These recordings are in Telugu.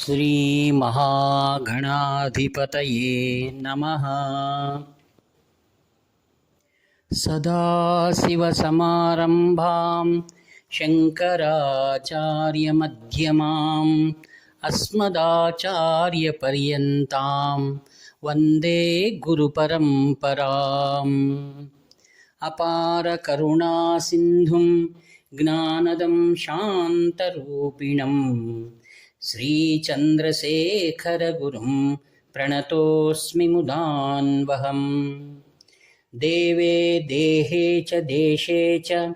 श्रीमहागणाधिपतये नमः सदाशिवसमारम्भां शङ्कराचार्यमध्यमाम् अस्मदाचार्यपर्यन्तां वन्दे गुरुपरम्पराम् अपारकरुणासिन्धुं ज्ञानदं शान्तरूपिणं श्रीचन्द्रशेखरगुरुं प्रणतोऽस्मि मुदान्वहम्। देवे देहे च देशे च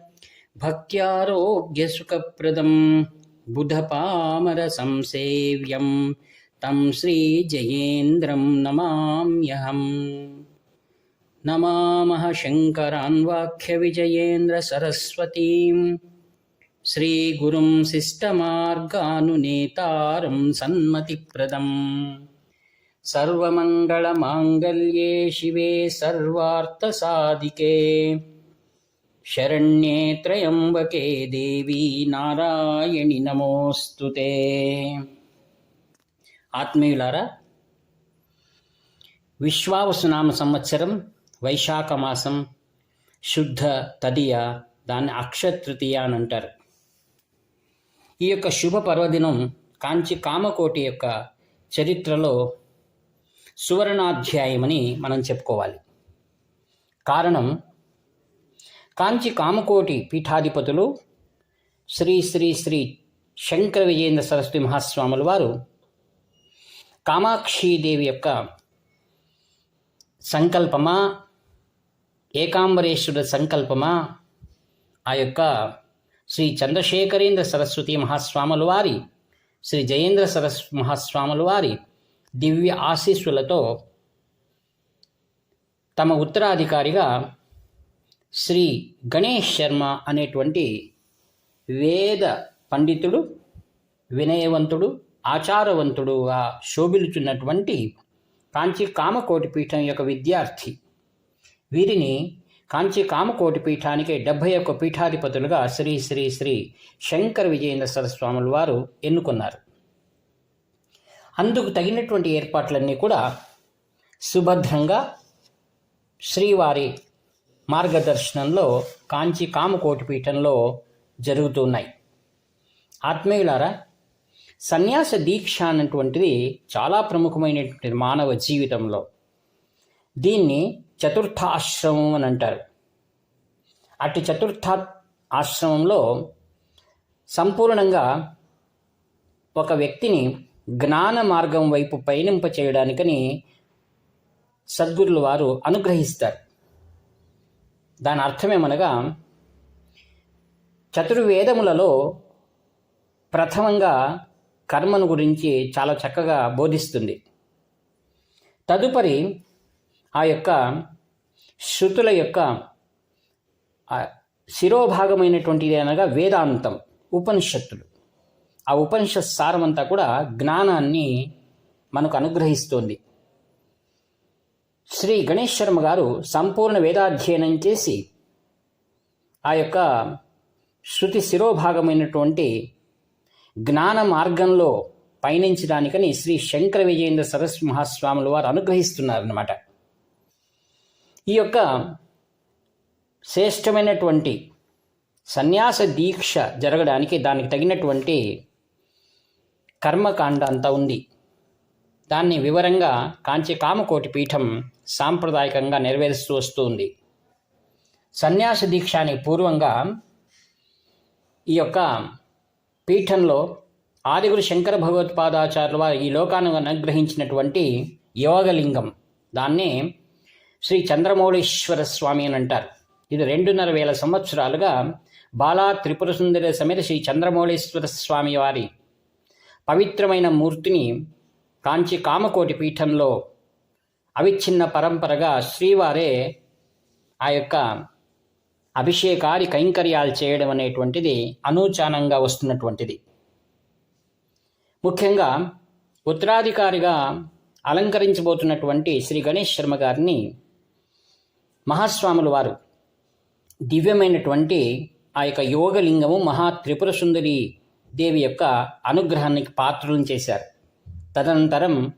भक्त्यारोग्यसुखप्रदं बुधपामरसंसेव्यं तं श्रीजयेन्द्रं नमाम्यहम्। नमामः शङ्करान् శ్రీగురుం శిష్టమార్గానునేతారం సన్మతిప్రదం సర్వమంగళమాంగల్యే శివే సర్వార్థసాధికే శరణ్యే త్రయంబకే దేవీ నారాయణి నమోస్తుతే ఆత్మీయులారా విశ్వావసునామ సంవత్సరం వైశాఖ మాసం శుద్ధ తదియ దాన్ని అక్షతృతీయ అని అంటారు ఈ యొక్క శుభ పర్వదినం కాంచి కామకోటి యొక్క చరిత్రలో సువర్ణాధ్యాయమని మనం చెప్పుకోవాలి. కారణం కాంచి కామకోటి పీఠాధిపతులు శ్రీ శ్రీ శ్రీ శంకర విజయేంద్ర సరస్వతి మహాస్వాముల వారు కామాక్షీదేవి యొక్క సంకల్పమా ఏకాంబరేశ్వరుడు సంకల్పమా ఆ యొక్క శ్రీ చంద్రశేఖరేంద్ర సరస్వతి మహాస్వాముల వారి శ్రీ జయేంద్ర సరస్ మహాస్వాముల వారి దివ్య ఆశీస్సులతో తమ ఉత్తరాధికారిగా శ్రీ గణేష్ శర్మ అనేటువంటి వేద పండితుడు వినయవంతుడు ఆచారవంతుడుగా శోభిలుచున్నటువంటి కాంచి కామకోటి పీఠం యొక్క విద్యార్థి. వీరిని కాంచి కామకోటి పీఠానికి డెబ్భై ఒక్క పీఠాధిపతులుగా శ్రీ శ్రీ శ్రీ శంకర విజయేంద్ర సరస్వాముల వారు ఎన్నుకున్నారు. అందుకు తగినటువంటి ఏర్పాట్లన్నీ కూడా సుభద్రంగా శ్రీవారి మార్గదర్శనంలో కాంచి కామకోటి పీఠంలో జరుగుతున్నాయి ఆత్మీయులారా సన్యాస దీక్ష అన్నటువంటిది చాలా ప్రముఖమైనటువంటి మానవ జీవితంలో దీన్ని చతుర్థాశ్రమం అని అంటారు. అటు చతుర్థ ఆశ్రమంలో సంపూర్ణంగా ఒక వ్యక్తిని జ్ఞాన మార్గం వైపు పయనింప చేయడానికని సద్గురులు వారు అనుగ్రహిస్తారు. దాని అర్థమేమనగా చతుర్వేదములలో ప్రథమంగా కర్మను గురించి చాలా చక్కగా బోధిస్తుంది. తదుపరి ఆ యొక్క శృతుల యొక్క శిరోభాగమైనటువంటిది అనగా వేదాంతం ఉపనిషత్తులు. ఆ ఉపనిషత్ సారమంతా కూడా జ్ఞానాన్ని మనకు అనుగ్రహిస్తోంది. శ్రీ గణేష్ శర్మ గారు సంపూర్ణ వేదాధ్యయనం చేసి ఆ యొక్క శృతి శిరోభాగమైనటువంటి జ్ఞాన మార్గంలో పయనించడానికని శ్రీ శంకర విజయేంద్ర సరస్వతి మహాస్వాముల వారు అనుగ్రహిస్తున్నారన్నమాట. ఈ యొక్క శ్రేష్టమైనటువంటి సన్యాస దీక్ష జరగడానికి దానికి తగినటువంటి కర్మకాండ అంతా ఉంది. దాన్ని వివరంగా కాంచి కామకోటి పీఠం సాంప్రదాయకంగా నెరవేరుస్తూ వస్తుంది. సన్యాస దీక్షానికి పూర్వంగా ఈ యొక్క పీఠంలో ఆదిగురు శంకర భగవత్పాదాచార్యుల వారు ఈ లోకాన్ని అనుగ్రహించినటువంటి యోగలింగం. దాన్నే శ్రీ చంద్రమౌళీశ్వర స్వామి అని అంటారు. ఇది రెండున్నర వేల సంవత్సరాలుగా బాలా త్రిపుర సుందరి సమేత శ్రీ చంద్రమౌళీశ్వర స్వామి వారి పవిత్రమైన మూర్తిని కాంచి కామకోటి పీఠంలో అవిచ్ఛిన్న పరంపరగా శ్రీవారే ఆ యొక్క అభిషేకాది కైంకర్యాలు చేయడం అనేటువంటిది అనూచానంగా వస్తున్నటువంటిది. ముఖ్యంగా ఉత్తరాధికారిగా అలంకరించబోతున్నటువంటి శ్రీ గణేష్ శర్మ గారిని మహాస్వాముల వారు. దివ్యమైనటువంటి ఆ యొక్క యోగలింగము మహా త్రిపుర సుందరి దేవి యొక్క అనుగ్రహానికి పాత్రలను చేశారు. తదనంతరం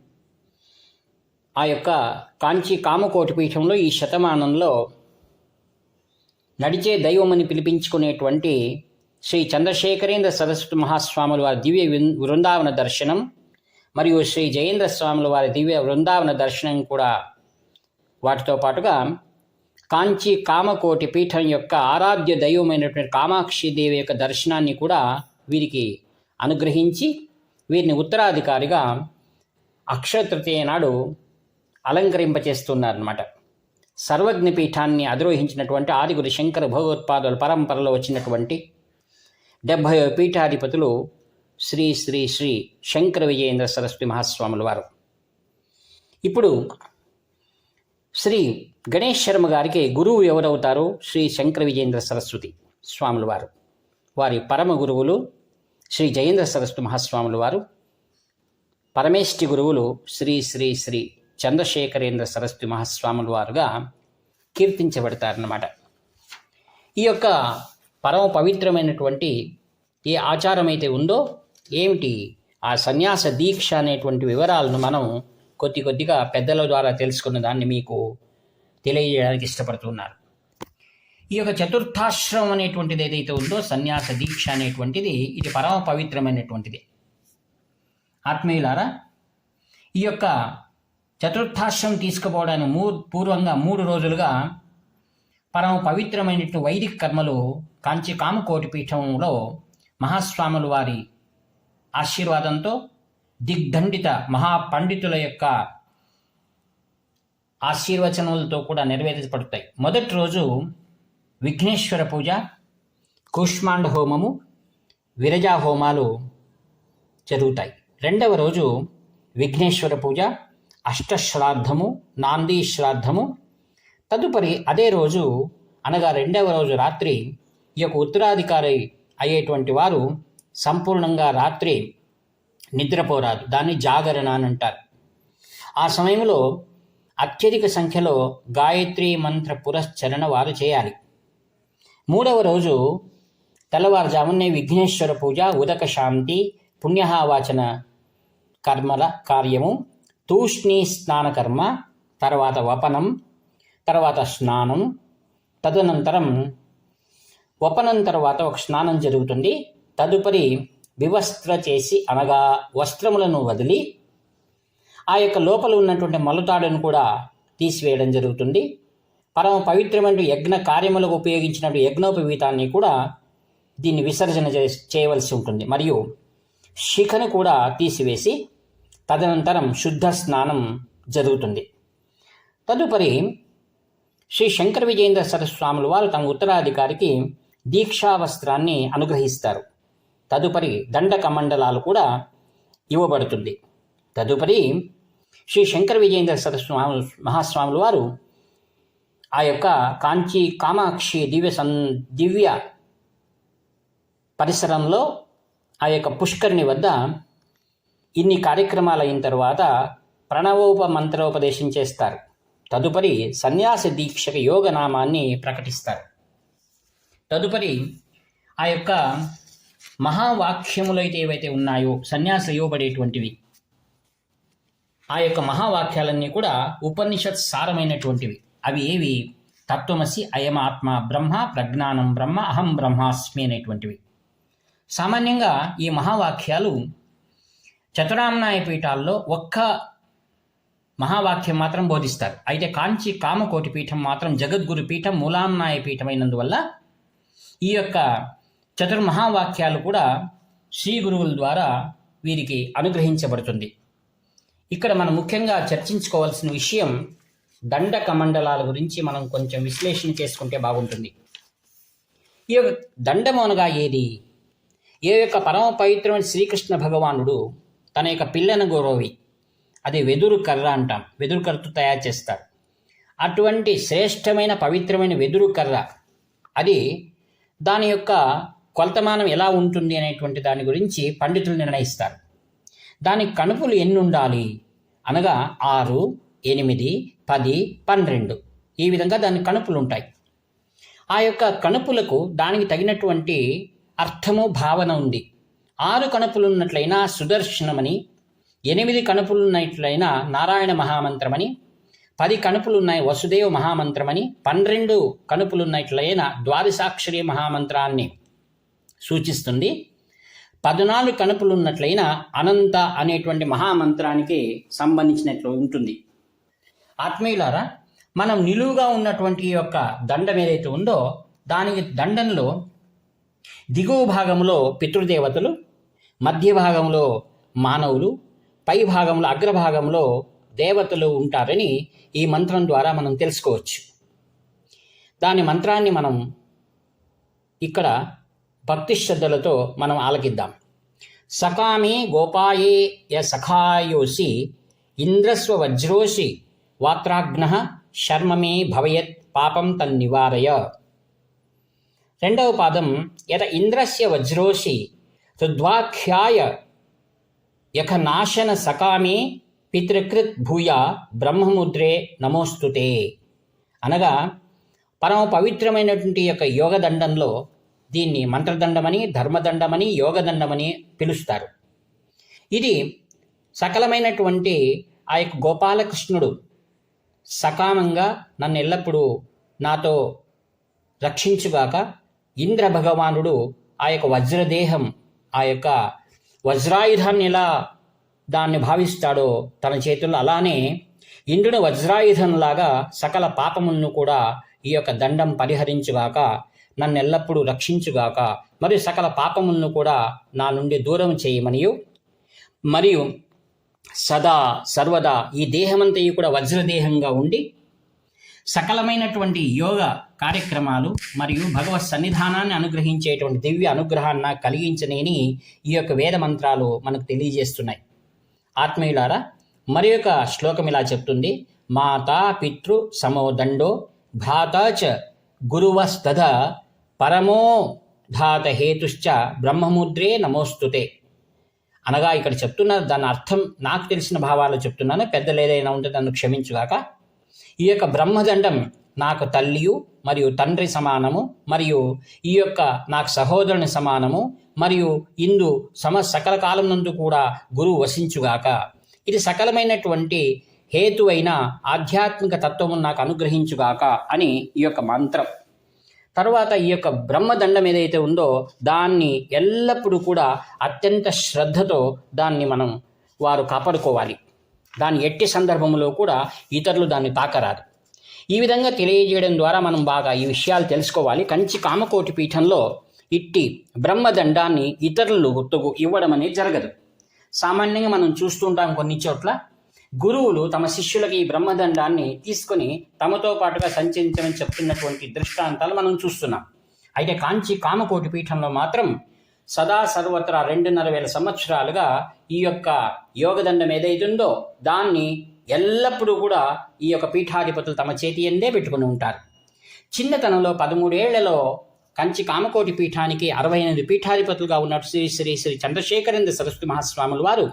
ఆ యొక్క కాంచీ కామకోటి పీఠంలో ఈ శతమానంలో నడిచే దైవమని పిలిపించుకునేటువంటి శ్రీ చంద్రశేఖరేంద్ర సరస్వతి మహాస్వాముల వారి దివ్య వృందావన దర్శనం మరియు శ్రీ జయేంద్ర స్వాముల వారి దివ్య వృందావన దర్శనం కూడా వాటితో పాటుగా కాంచీ కామకోటి పీఠం యొక్క ఆరాధ్య దైవమైనటువంటి కామాక్షి దేవి యొక్క దర్శనాన్ని కూడా వీరికి అనుగ్రహించి వీరిని ఉత్తరాధికారిగా అక్షతృతీయ నాడు అలంకరింపచేస్తున్నారన్నమాట. సర్వజ్ఞ పీఠాన్ని అధిరోహించినటువంటి ఆదిగురు శంకర భగవత్పాదుల పరంపరలో వచ్చినటువంటి డెబ్భై పీఠాధిపతులు శ్రీ శ్రీ శ్రీ శంకర విజయేంద్ర సరస్వతి మహాస్వాముల వారు. ఇప్పుడు శ్రీ గణేష్ శర్మ గారికి గురువు ఎవరవుతారు శ్రీ శంకర విజేంద్ర సరస్వతి స్వాముల వారు. వారి పరమ గురువులు శ్రీ జయేంద్ర సరస్వతి మహాస్వాముల వారు. పరమేష్టి గురువులు శ్రీ శ్రీ శ్రీ చంద్రశేఖరేంద్ర సరస్వతి మహాస్వాముల వారుగా కీర్తించబడతారన్నమాట. ఈ యొక్క పరమ పవిత్రమైనటువంటి ఏ ఆచారం అయితే ఉందో ఏమిటి? ఆ సన్యాస దీక్ష అనేటువంటి వివరాలను మనం కొద్ది కొద్దిగా పెద్దల ద్వారా తెలుసుకున్న దాన్ని మీకు తెలియజేయడానికి ఇష్టపడుతున్నారు. ఈ యొక్క చతుర్థాశ్రమం అనేటువంటిది ఏదైతే ఉందో సన్యాస దీక్ష అనేటువంటిది ఇది పరమ పవిత్రమైనటువంటిది. ఆత్మీయులారా ఈ యొక్క చతుర్థాశ్రమం తీసుకుపోవడానికి మూ పూర్వంగా మూడు రోజులుగా పరమ పవిత్రమైనటువంటి వైదిక కర్మలు కాంచి కామకోటి పీఠంలో మహాస్వాములు వారి ఆశీర్వాదంతో దిగ్దండిత మహాపండితుల యొక్క ఆశీర్వచనములతో కూడా నెరవేర్చబడతాయి. మొదటి రోజు విఘ్నేశ్వర పూజ కూష్మాండ హోమము విరజా హోమాలు జరుగుతాయి. రెండవ రోజు విఘ్నేశ్వర పూజ అష్టశ్రాద్ధము నాందీ శ్రాద్ధము. తదుపరి అదే రోజు అనగా రెండవ రోజు రాత్రి ఈ యొక్క ఉత్తరాధికారి అయ్యేటువంటి వారు సంపూర్ణంగా రాత్రి నిద్రపోరాదు. దాన్ని జాగరణ అని అంటారు. ఆ సమయంలో అత్యధిక సంఖ్యలో గాయత్రి మంత్ర పురశ్చరణ వారు చేయాలి. మూడవ రోజు తెల్లవారుజామునే విఘ్నేశ్వర పూజ ఉదక శాంతి పుణ్యహావాచన కర్మల కార్యము తూష్ణీ స్నాన కర్మ తర్వాత వపనం తర్వాత స్నానం తదనంతరం వపనం తర్వాత ఒక స్నానం జరుగుతుంది. తదుపరి వివస్త్ర చేసి అనగా వస్త్రములను వదిలి ఆ యొక్క లోపల ఉన్నటువంటి మలతాడును కూడా తీసివేయడం జరుగుతుంది. పరమ పవిత్రమైన యజ్ఞ కార్యములకు ఉపయోగించినటువంటి యజ్ఞోపవీతాన్ని కూడా దీన్ని విసర్జన చే చేయవలసి ఉంటుంది. మరియు శిఖను కూడా తీసివేసి తదనంతరం శుద్ధ స్నానం జరుగుతుంది. తదుపరి శ్రీ శంకర విజయేంద్ర సరస్వాముల వారు తమ ఉత్తరాధికారికి దీక్షా వస్త్రాన్ని అనుగ్రహిస్తారు. తదుపరి దండక మండలాలు కూడా ఇవ్వబడుతుంది. తదుపరి శ్రీ శంకర విజయేంద్ర సరస్వామి మహాస్వాములు వారు ఆ యొక్క కాంచీ కామాక్షి దివ్య సన్ దివ్య పరిసరంలో ఆ యొక్క పుష్కరిణి వద్ద ఇన్ని కార్యక్రమాలు అయిన తర్వాత ప్రణవోప మంత్రోపదేశం చేస్తారు. తదుపరి సన్యాస దీక్షక యోగ నామాన్ని ప్రకటిస్తారు. తదుపరి ఆ యొక్క మహావాక్యములైతే ఏవైతే ఉన్నాయో సన్యాస ఇవ్వబడేటువంటివి ఆ యొక్క మహావాక్యాలన్నీ కూడా ఉపనిషత్ సారమైనటువంటివి. అవి ఏవి? తత్వమసి అయమాత్మ బ్రహ్మ ప్రజ్ఞానం బ్రహ్మ అహం బ్రహ్మాస్మి అనేటువంటివి. సామాన్యంగా ఈ మహావాక్యాలు చతురామ్నాయ పీఠాల్లో ఒక్క మహావాక్యం మాత్రం బోధిస్తారు. అయితే కాంచి కామకోటి పీఠం మాత్రం జగద్గురు పీఠం మూలాంనాయ పీఠమైనందువల్ల ఈ యొక్క చతుర్మహావాక్యాలు కూడా శ్రీ గురువుల ద్వారా వీరికి అనుగ్రహించబడుతుంది. ఇక్కడ మనం ముఖ్యంగా చర్చించుకోవాల్సిన విషయం దండ కమండలాల గురించి మనం కొంచెం విశ్లేషణ చేసుకుంటే బాగుంటుంది. ఈ యొక్క దండము అనగా ఏది? ఏ యొక్క పరమ పవిత్రమైన శ్రీకృష్ణ భగవానుడు తన యొక్క పిల్లన గౌరవి అది వెదురు కర్ర అంటాం. వెదురు కర్రతో తయారు చేస్తారు. అటువంటి శ్రేష్టమైన పవిత్రమైన వెదురు కర్ర అది దాని యొక్క కొలతమానం ఎలా ఉంటుంది అనేటువంటి దాని గురించి పండితులు నిర్ణయిస్తారు. దాని కణుపులు ఎన్ని ఉండాలి అనగా ఆరు ఎనిమిది పది పన్నెండు. ఈ విధంగా దాని కణుపులు ఉంటాయి ఆ యొక్క కణుపులకు దానికి తగినటువంటి అర్థము భావన ఉంది. ఆరు కణుపులు ఉన్నట్లయినా సుదర్శనమని ఎనిమిది కణుపులు ఉన్నట్లయినా నారాయణ మహామంత్రమని పది కణుపులున్నాయి వసుదేవ మహామంత్రమని పన్నెండు కణుపులున్నట్లయిన ద్వాదశాక్షరి మహామంత్రాన్ని సూచిస్తుంది. పద్నాలుగు కణుపులున్నట్లయిన అనంత అనేటువంటి మహామంత్రానికి సంబంధించినట్లు ఉంటుంది. ఆత్మీయులారా మనం నిలువుగా ఉన్నటువంటి యొక్క దండం ఏదైతే ఉందో దానికి దండంలో దిగువ భాగంలో పితృదేవతలు మధ్య భాగంలో మానవులు పై భాగంలో అగ్రభాగంలో దేవతలు ఉంటారని ఈ మంత్రం ద్వారా మనం తెలుసుకోవచ్చు. దాని మంత్రాన్ని మనం ఇక్కడ భక్తి శ్రద్ధలతో మనం ఆలకిద్దాం. సకామి గోపాయే య సఖాయోసి ఇంద్రస్వ వజ్రోసి వాత్రాగ్న శర్మమే భవయత్ పాపం తన్నివారయ. రెండవ పాదం యత ఇంద్రస్య వజ్రోసి రుద్వాఖ్యాయ యఖ నాశన పితృకృత్ భూయ బ్రహ్మముద్రే నమోస్తుతే. అనగా పరమ పవిత్రమైనటువంటి యొక్క యోగదండంలో దీన్ని మంత్రదండమని ధర్మదండమని యోగదండమని పిలుస్తారు. ఇది సకలమైనటువంటి ఆ యొక్క గోపాలకృష్ణుడు సకామంగా నన్ను ఎల్లప్పుడూ నాతో రక్షించుగాక ఇంద్ర భగవానుడు ఆ యొక్క వజ్రదేహం ఆ యొక్క వజ్రాయుధాన్ని ఎలా దాన్ని భావిస్తాడో తన చేతుల్లో అలానే ఇంద్రుని వజ్రాయుధంలాగా సకల పాపములను కూడా ఈ యొక్క దండం పరిహరించుగాక నన్ను ఎల్లప్పుడూ రక్షించుగాక. మరియు సకల పాపములను కూడా నా నుండి దూరం చేయమనియు. మరియు సదా సర్వదా ఈ దేహమంతయు కూడా వజ్రదేహంగా ఉండి సకలమైనటువంటి యోగ కార్యక్రమాలు మరియు భగవత్ సన్నిధానాన్ని అనుగ్రహించేటువంటి దివ్య అనుగ్రహాన్ని కలిగించనేని ఈ యొక్క వేద మంత్రాలు మనకు తెలియజేస్తున్నాయి. ఆత్మీయులారా మరి యొక్క శ్లోకం ఇలా చెప్తుంది. మాతా పితృ సమోదండో భ్రాత చ గురువస్తద పరమో ధాత హేతుశ్చ బ్రహ్మముద్రే నమోస్తుతే. అనగా ఇక్కడ చెప్తున్న దాని అర్థం నాకు తెలిసిన భావాలు చెప్తున్నాను పెద్దలు ఏదైనా ఉంటే నన్ను క్షమించుగాక. ఈ యొక్క బ్రహ్మదండం నాకు తల్లియు మరియు తండ్రి సమానము మరియు ఈ యొక్క నాకు సహోదరుని సమానము మరియు ఇందు సమ సకల కాలం నందు కూడా గురువు వసించుగాక. ఇది సకలమైనటువంటి హేతువైన ఆధ్యాత్మిక తత్వము నాకు అనుగ్రహించుగాక అని ఈ యొక్క మంత్రం. తర్వాత ఈ యొక్క బ్రహ్మదండం ఏదైతే ఉందో దాన్ని ఎల్లప్పుడూ కూడా అత్యంత శ్రద్ధతో దాన్ని మనం వారు కాపాడుకోవాలి. దాని ఎట్టి సందర్భంలో కూడా ఇతరులు దాన్ని తాకరాదు. ఈ విధంగా తెలియజేయడం ద్వారా మనం బాగా ఈ విషయాలు తెలుసుకోవాలి. కంచి కామకోటి పీఠంలో ఇట్టి బ్రహ్మదండాన్ని ఇతరులు గుర్తుకు ఇవ్వడం అనేది జరగదు. సామాన్యంగా మనం చూస్తుంటాం కొన్ని చోట్ల గురువులు తమ శిష్యులకి ఈ బ్రహ్మదండాన్ని తీసుకొని తమతో పాటుగా సంచరించమని చెప్తున్నటువంటి దృష్టాంతాలు మనం చూస్తున్నాం. అయితే కాంచి కామకోటి పీఠంలో మాత్రం సదా సర్వత్రా రెండున్నర వేల సంవత్సరాలుగా ఈ యొక్క యోగదండం ఏదైతుందో దాన్ని ఎల్లప్పుడూ కూడా ఈ యొక్క పీఠాధిపతులు తమ చేతి ఎందే పెట్టుకుని ఉంటారు. చిన్నతనంలో పదమూడేళ్ళలో కంచి కామకోటి పీఠానికి అరవై ఎనిమిది పీఠాధిపతులుగా ఉన్నట్టు శ్రీ శ్రీ శ్రీ చంద్రశేఖరేంద్ర సరస్వతి మహాస్వాములు వారు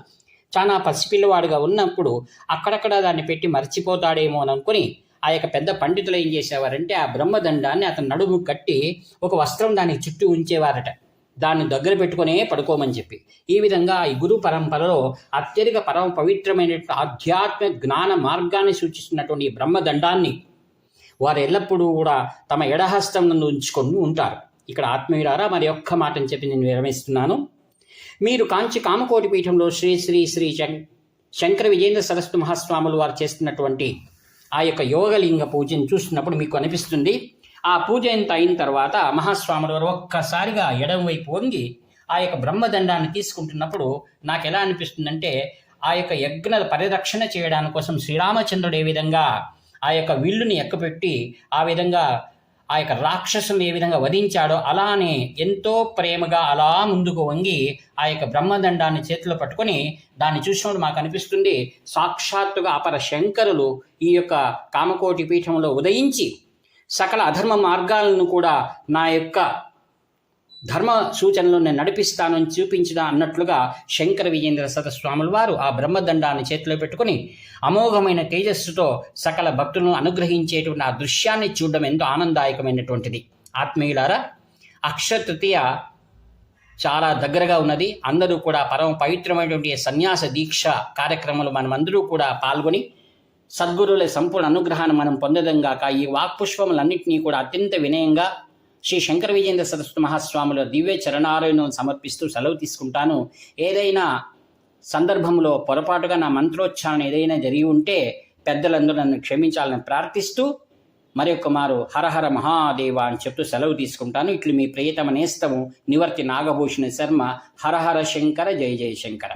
చాలా పసిపిల్లవాడుగా ఉన్నప్పుడు అక్కడక్కడ దాన్ని పెట్టి మర్చిపోతాడేమో అని అనుకుని ఆ యొక్క పెద్ద పండితులు ఏం చేసేవారంటే ఆ బ్రహ్మదండాన్ని అతని నడుము కట్టి ఒక వస్త్రం దానికి చుట్టూ ఉంచేవారట. దాన్ని దగ్గర పెట్టుకునే పడుకోమని చెప్పి. ఈ విధంగా ఈ గురు పరంపరలో అత్యధిక పరమ పవిత్రమైన ఆధ్యాత్మిక జ్ఞాన మార్గాన్ని సూచిస్తున్నటువంటి ఈ బ్రహ్మదండాన్ని వారు ఎల్లప్పుడూ కూడా తమ ఎడహస్తం నందు ఉంచుకొని ఉంటారు. ఇక్కడ ఆత్మీయురారా మరి ఒక్క మాటని చెప్పి నేను విరమిస్తున్నాను. మీరు కాంచి కామకోటి పీఠంలో శ్రీ శ్రీ శ్రీ శంకర విజేంద్ర సరస్వతి మహాస్వాములు వారు చేస్తున్నటువంటి ఆ యొక్క యోగలింగ పూజను చూస్తున్నప్పుడు మీకు అనిపిస్తుంది. ఆ పూజ ఎంత అయిన తర్వాత మహాస్వాముల వారు ఒక్కసారిగా ఎడం వైపు వంగి ఆ యొక్క బ్రహ్మదండాన్ని తీసుకుంటున్నప్పుడు నాకు ఎలా అనిపిస్తుందంటే ఆ యొక్క యజ్ఞ పరిరక్షణ చేయడానికి కోసం శ్రీరామచంద్రుడు ఏ విధంగా ఆ యొక్క విల్లుని ఎక్కపెట్టి ఆ విధంగా ఆ యొక్క రాక్షసుని ఏ విధంగా వధించాడో అలానే ఎంతో ప్రేమగా అలా ముందుకు వంగి ఆ యొక్క బ్రహ్మదండాన్ని చేతిలో పట్టుకొని దాన్ని చూసినప్పుడు మాకు అనిపిస్తుంది సాక్షాత్తుగా అపర శంకరులు ఈ యొక్క కామకోటి పీఠంలో ఉదయించి సకల అధర్మ మార్గాలను కూడా నా యొక్క ధర్మ సూచనలు నేను నడిపిస్తానని చూపించిన అన్నట్లుగా శంకర విజేంద్ర సతస్వాములు వారు ఆ బ్రహ్మదండాన్ని చేతిలో పెట్టుకుని అమోఘమైన తేజస్సుతో సకల భక్తులను అనుగ్రహించేటువంటి ఆ దృశ్యాన్ని చూడడం ఎంతో ఆనందదాయకమైనటువంటిది. ఆత్మీయులారా అక్షతృతీయ చాలా దగ్గరగా ఉన్నది. అందరూ కూడా పరమ పవిత్రమైనటువంటి సన్యాస దీక్ష కార్యక్రమంలో మనమందరూ కూడా పాల్గొని సద్గురుల సంపూర్ణ అనుగ్రహాన్ని మనం పొందడం గాక ఈ వాక్పుష్పములన్నింటినీ కూడా అత్యంత వినయంగా శ్రీ శంకర విజేంద్ర సరస్వతి మహాస్వాముల దివ్య చరణారయణం సమర్పిస్తూ సెలవు తీసుకుంటాను. ఏదైనా సందర్భంలో పొరపాటుగా నా మంత్రోచ్చారణ ఏదైనా జరిగి ఉంటే పెద్దలందరూ నన్ను క్షమించాలని ప్రార్థిస్తూ మరొక మారు హరహర మహాదేవ అని చెప్తూ సెలవు తీసుకుంటాను. ఇట్లు మీ ప్రియతమ నేస్తము నివర్తి నాగభూషణ శర్మ. హరహర శంకర జయ జయ శంకర.